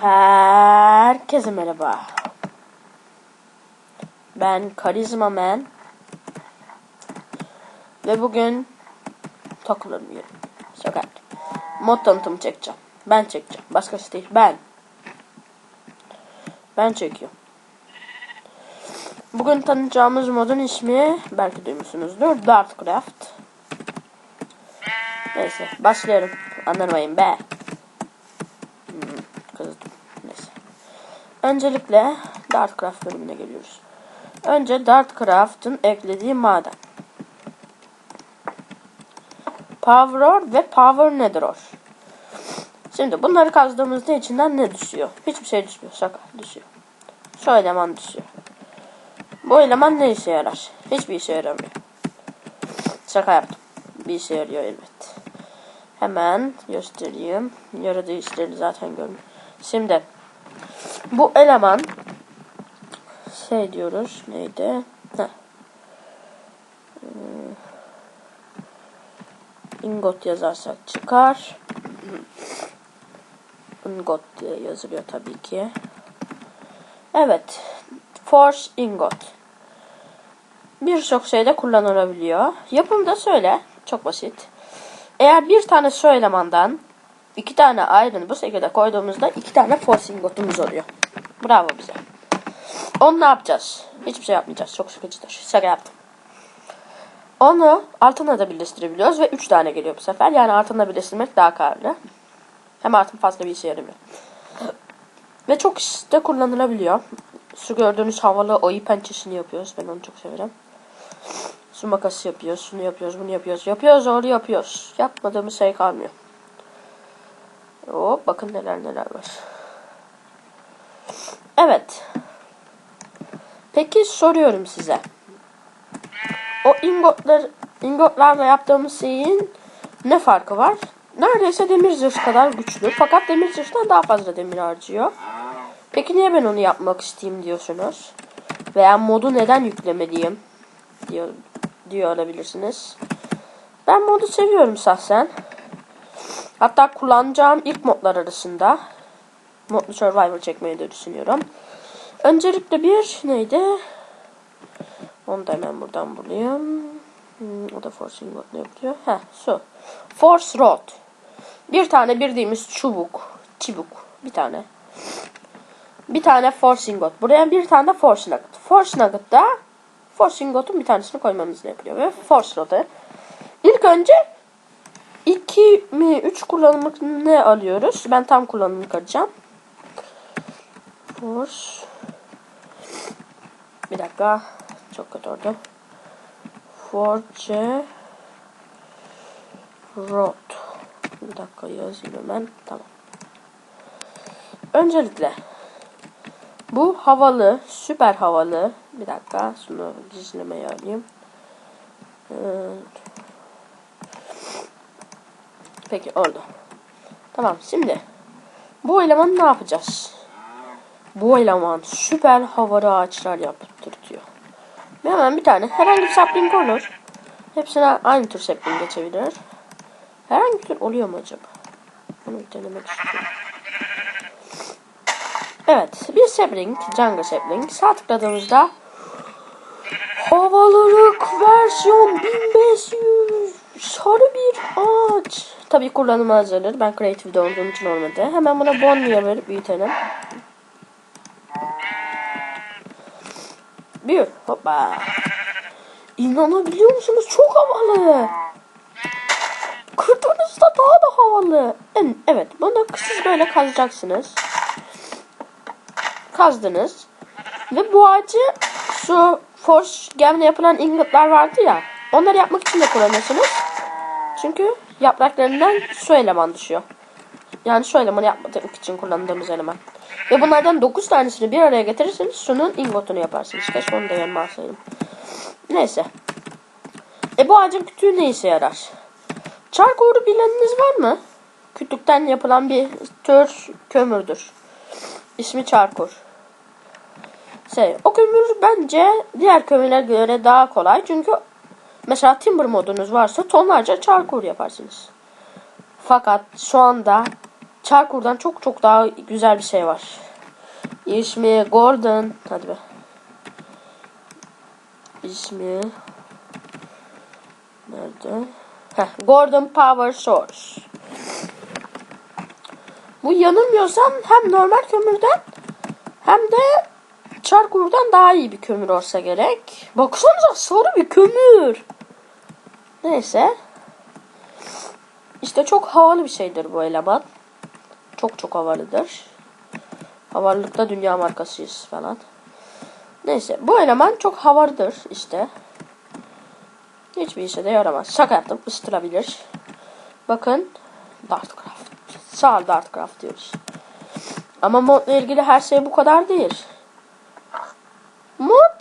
Herkese merhaba. Ben Karizma Man. Ve bugün takılmıyorum. Sokak. Mod tanıtımı çekeceğim. Ben çekeceğim. Başkası değil. Ben. Ben çekiyorum. Bugün tanıtacağımız modun ismi belki duymuşsunuzdur. Dartcraft. Neyse başlıyorum. Anlamayın be. Hmm, kızdım. Neyse. Öncelikle Dartcraft bölümüne geliyoruz. Önce Dartcraft'ın eklediği maden. Power ore ve Power Nether ore. Şimdi bunları kazdığımızda içinden ne düşüyor? Hiçbir şey düşmüyor. Şaka düşüyor. Şu eleman düşüyor. Bu eleman ne işe yarar? Hiçbir işe yaramıyor. Şaka yaptım. Bir işe yarıyor elbet. Hemen göstereyim. Yaradığı işleri zaten görmüyor. Şimdi bu eleman şey diyoruz neydi? Heh. Hmm. Ingot yazarsak çıkar. Ingot diye yazılıyor tabii ki. Evet. Force ingot. Birçok şeyde kullanılabiliyor. Yapımı da söyle. Çok basit. Eğer bir tane şu elemandan iki tane iron bu şekilde koyduğumuzda iki tane force ingotumuz oluyor. Bravo bize. Onu ne yapacağız? Hiçbir şey yapmayacağız. Çok sıkıcıdır. Şaka yaptım. Onu altına da birleştirebiliyoruz ve 3 tane geliyor bu sefer. Yani altına birleştirmek daha karlı. Hem altın fazla bir işe yaramıyor. Ve çok işte kullanılabiliyor. Şu gördüğünüz havalı oyi pençesini yapıyoruz. Ben onu çok severim. Su makası yapıyoruz. Şunu yapıyoruz. Bunu yapıyoruz. Yapıyoruz. Onu yapıyoruz. Yapmadığımız şey kalmıyor. Hop bakın neler neler var. Evet. Peki soruyorum size. O ingotlar ingotlarla yaptığımız şeyin ne farkı var? Neredeyse demir zırh kadar güçlü. Fakat demir zırhtan daha fazla demir harcıyor. Peki niye ben onu yapmak isteyeyim diyorsunuz? Veya modu neden yüklemeliyim diyor, diyor olabilirsiniz. Ben modu seviyorum şahsen. Hatta kullanacağım ilk modlar arasında. Modlu Survivor çekmeyi de düşünüyorum. Öncelikle bir neydi? Onu da hemen buradan bulayım. Hmm, o da Forcing Rod ne yapıyor? Heh su. Force Rod. Bir tane bildiğimiz çubuk. Çubuk. Bir tane. Bir tane Forcing Rod. Buraya bir tane de Force Nugget. Force Nugget'da Forcing Rod'un bir tanesini koymamız yapıyor. Ve Force Rod'u. İlk önce 2 mi 3 kullanımlık ne alıyoruz? Ben tam kullanımlık alacağım. Force. Bir dakika. Çok kötü oldu. Force Rod. Bir dakika yazayım hemen. Tamam. Öncelikle bu havalı, süper havalı. Bir dakika şunu gizlemeye alayım. Evet. Peki oldu. Tamam şimdi bu elemanı ne yapacağız? Bu eleman süper havalı ağaçlar yaptırtıyor. Ve hemen bir tane herhangi bir sapling olur. Hepsine aynı tür sapling geçebilir. Herhangi bir tür oluyor mu acaba? Bunu bir denemek istiyorum. Evet bir sapling, jungle sapling. Sağ tıkladığımızda Havalılık versiyon 1500 sarı bir ağaç. Tabii kullanıma hazırdır. Ben Creative'de olduğum için olmadı. Hemen buna Bonnie'ye verip büyütelim. Bir. Hoppa. İnanabiliyor musunuz? Çok havalı. Kırdığınızda daha da havalı. Evet. Bunu siz böyle kazacaksınız. Kazdınız. Ve bu ağacı şu Force gemle yapılan ingotlar vardı ya. Onları yapmak için de kullanıyorsunuz. Çünkü yapraklarından su eleman düşüyor. Yani su elemanı yapmak için kullandığımız eleman. Ve bunlardan 9 tanesini bir araya getirirseniz şunun ingotunu yaparsınız. Keşke onu da yanıma alsaydım. Neyse. E bu ağacın kütüğü ne işe yarar? Çarkoğru bileniniz var mı? Kütükten yapılan bir tür kömürdür. İsmi çarkur. Şey, o kömür bence diğer kömürlere göre daha kolay. Çünkü mesela timber modunuz varsa tonlarca çarkur yaparsınız. Fakat şu anda Çarkur'dan çok çok daha güzel bir şey var. İsmi Gordon. Hadi be. İsmi nerede? Heh, Gordon Power Source. Bu yanılmıyorsam hem normal kömürden hem de çarkurdan daha iyi bir kömür olsa gerek. Baksanıza sarı bir kömür. Neyse. İşte çok havalı bir şeydir bu eleman. Çok çok havalıdır. Havarlıkta dünya markasıyız falan. Neyse bu eleman çok havalıdır işte. Hiçbir işe de yaramaz. Şaka yaptım ısıtılabilir. Bakın Dartcraft. Sağ Dartcraft diyoruz. Ama modla ilgili her şey bu kadar değil. Mod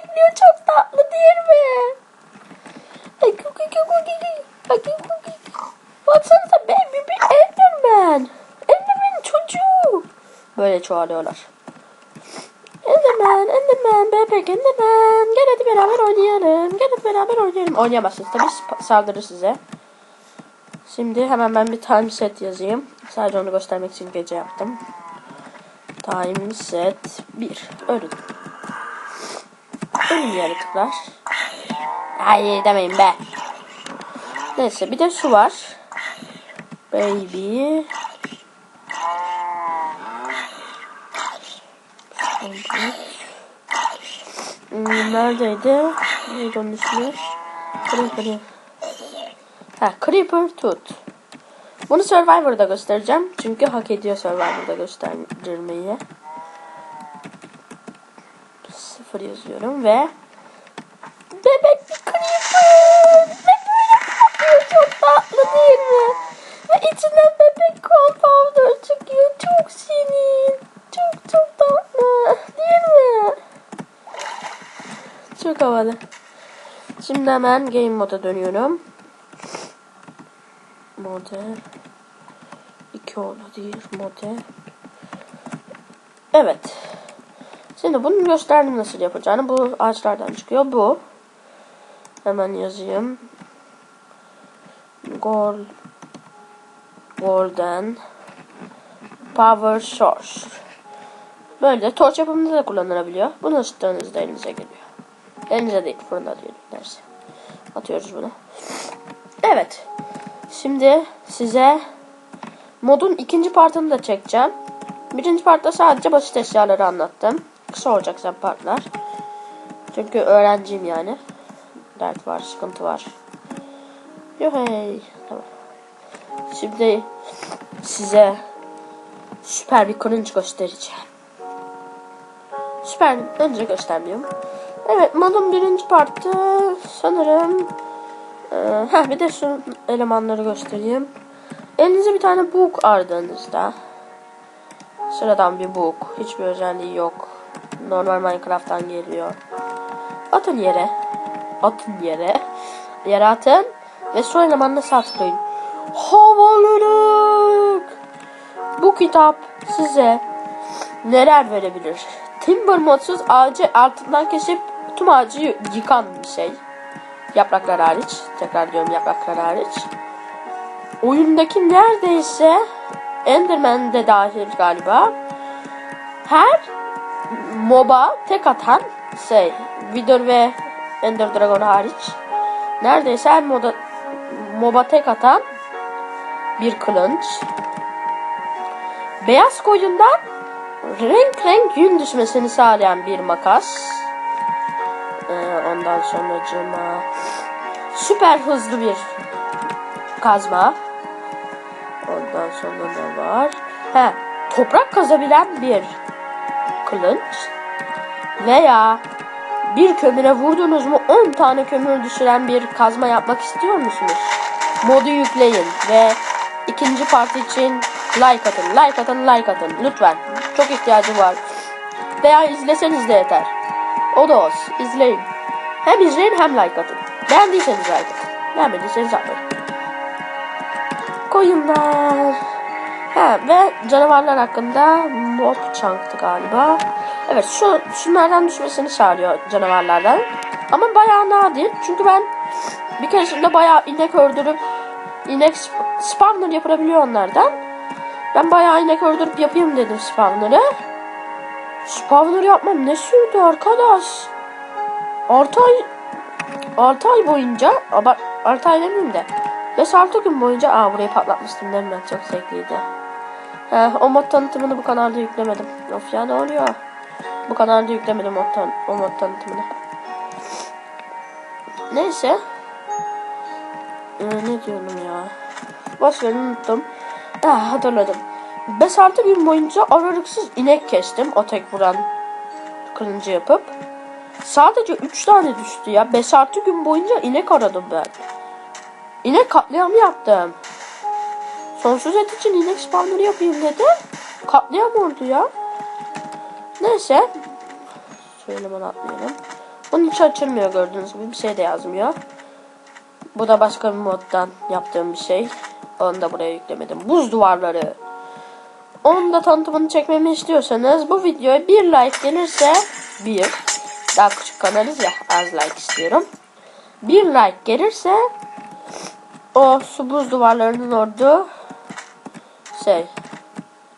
ekliyor çok tatlı değil mi? Ay, kuki, kuki. Baksanıza baby bir Enderman. Enderman çocuğu. Böyle çoğalıyorlar. Enderman, Enderman, bebek Enderman. Gel hadi beraber oynayalım. Gel hadi beraber oynayalım. Oynayamazsınız tabii saldırır size. Şimdi hemen ben bir time set yazayım. Sadece onu göstermek için gece yaptım. Time set 1. Ölün. Ölün yaratıklar. Hayır demeyin be. Neyse bir de su var. Baby. Neredeydi? Neydi onun ismi? Creeper. Ha, Creeper Tooth. Bunu Survivor'da göstereceğim. Çünkü hak ediyor Survivor'da göstermeyi. Sıfır yazıyorum ve Bebek bir Creeper. Ve böyle patlıyor. Çok tatlı değil mi? Ve içinden bebek kompounder çıkıyor. Çok şirin. Çok çok tatlı. Değil mi? Çok havalı. Şimdi hemen game moda dönüyorum. Mode. İki oldu değil. Mode. Evet. Şimdi bunu gösterdim nasıl yapacağını. Bu ağaçlardan çıkıyor. Bu. Hemen yazayım. Gold. Golden. Power Source. Böyle de torç yapımında da kullanılabiliyor. Bunu ısıttığınızda elinize geliyor. Elinize değil fırında diyelim derse. Atıyoruz bunu. Evet. Şimdi size modun ikinci partını da çekeceğim. Birinci partta sadece basit eşyaları anlattım. Kısa olacak sen partlar. Çünkü öğrenciyim yani. Dert var, sıkıntı var. Yuhey. Tamam. Şimdi size süper bir kılınç göstereceğim. Süper önce göstermiyorum. Evet modun birinci partı sanırım ee, heh, bir de şu elemanları göstereyim. Elinize bir tane book ardığınızda sıradan bir book. Hiçbir özelliği yok. Normal Minecraft'tan geliyor. Atın yere. Atın yere. Yere atın. Ve şu elemanla sağ. Havalılık. Bu kitap size neler verebilir? Timber modsuz ağacı altından kesip tüm ağacı yıkan bir şey. Yapraklar hariç. Tekrar diyorum yapraklar hariç. Oyundaki neredeyse Enderman de dahil galiba. Her MOBA tek atan şey Wither ve Ender Dragon hariç neredeyse her moda, MOBA tek atan bir kılınç. Beyaz koyundan renk renk yün düşmesini sağlayan bir makas. Ondan sonra cıma süper hızlı bir kazma. Ondan sonra ne var? He, toprak kazabilen bir kılıç veya bir kömüre vurdunuz mu 10 tane kömür düşüren bir kazma yapmak istiyor musunuz? Modu yükleyin ve ikinci parti için like atın, like atın, like atın lütfen. Çok ihtiyacım var. Veya izleseniz de yeter. O da olsun. İzleyin. Hem izleyin hem like atın. Beğendiyseniz like atın. Beğenmediyseniz atmayın. Koyunlar. Ha ve canavarlar hakkında mob çanktı galiba. Evet şu şunlardan düşmesini çağırıyor canavarlardan. Ama bayağı nadir. Çünkü ben bir keresinde bayağı inek öldürüp inek sp- spawner yapılabiliyor onlardan. Ben bayağı inek öldürüp yapayım dedim spawner'ı. Spawner yapmam ne sürdü arkadaş? 6 ay 6 ay boyunca ama 6 ay demeyeyim de 5-6 gün boyunca aa burayı patlatmıştım değil mi? Çok zevkliydi. Heh, o mod tanıtımını bu kanalda yüklemedim. Of ya ne oluyor? Bu kanalda yüklemedim o, tan o mod tanıtımını. Neyse. Ee, ne diyorum ya? Boş ver unuttum. Ah hatırladım. 5-6 gün boyunca aralıksız inek kestim. O tek vuran kılıncı yapıp. Sadece 3 tane düştü ya. 5-6 gün boyunca inek aradım ben. İnek katliamı yaptım. Sonsuz et için inek spawner'ı yapayım dedi. Katliam oldu ya. Neyse. Söylemen atmayalım. Bunun içi açılmıyor gördüğünüz gibi. Bir şey de yazmıyor. Bu da başka bir moddan yaptığım bir şey. Onu da buraya yüklemedim. Buz duvarları. Onun da tanıtımını çekmemi istiyorsanız bu videoya bir like gelirse bir daha küçük kanalız ya az like istiyorum. Bir like gelirse o su buz duvarlarının ordu şey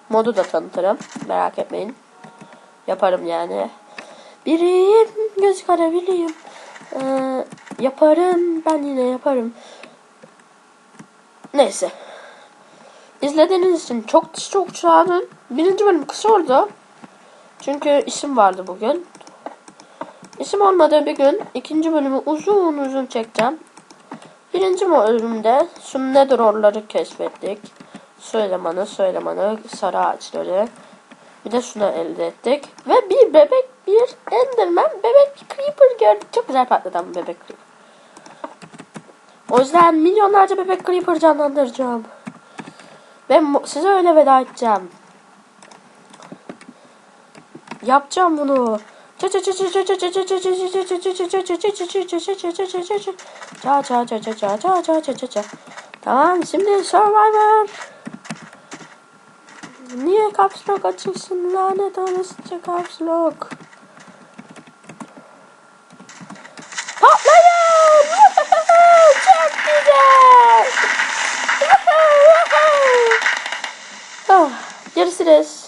modu da tanıtırım. Merak etmeyin. Yaparım yani. Biriyim göz kara biriyim. Ee, yaparım ben yine yaparım. Neyse. İzlediğiniz için çok çok sağ. Birinci bölüm kısa oldu. Çünkü isim vardı bugün. İsim olmadığı bir gün ikinci bölümü uzun uzun çekeceğim. Birinci bölümde sünnet rolları keşfettik. Su elemanı, sarı ağaçları. Bir de şunu elde ettik. Ve bir bebek, bir enderman, bebek creeper gördük. Çok güzel patladı ama bebek creeper. O yüzden milyonlarca bebek creeper canlandıracağım. Ve size öyle veda edeceğim. Yapacağım bunu. Tamam şimdi Survivor. Niye Caps Lock açıksın lanet olası Caps Lock. Patlayın! Çok güzel. Görüşürüz.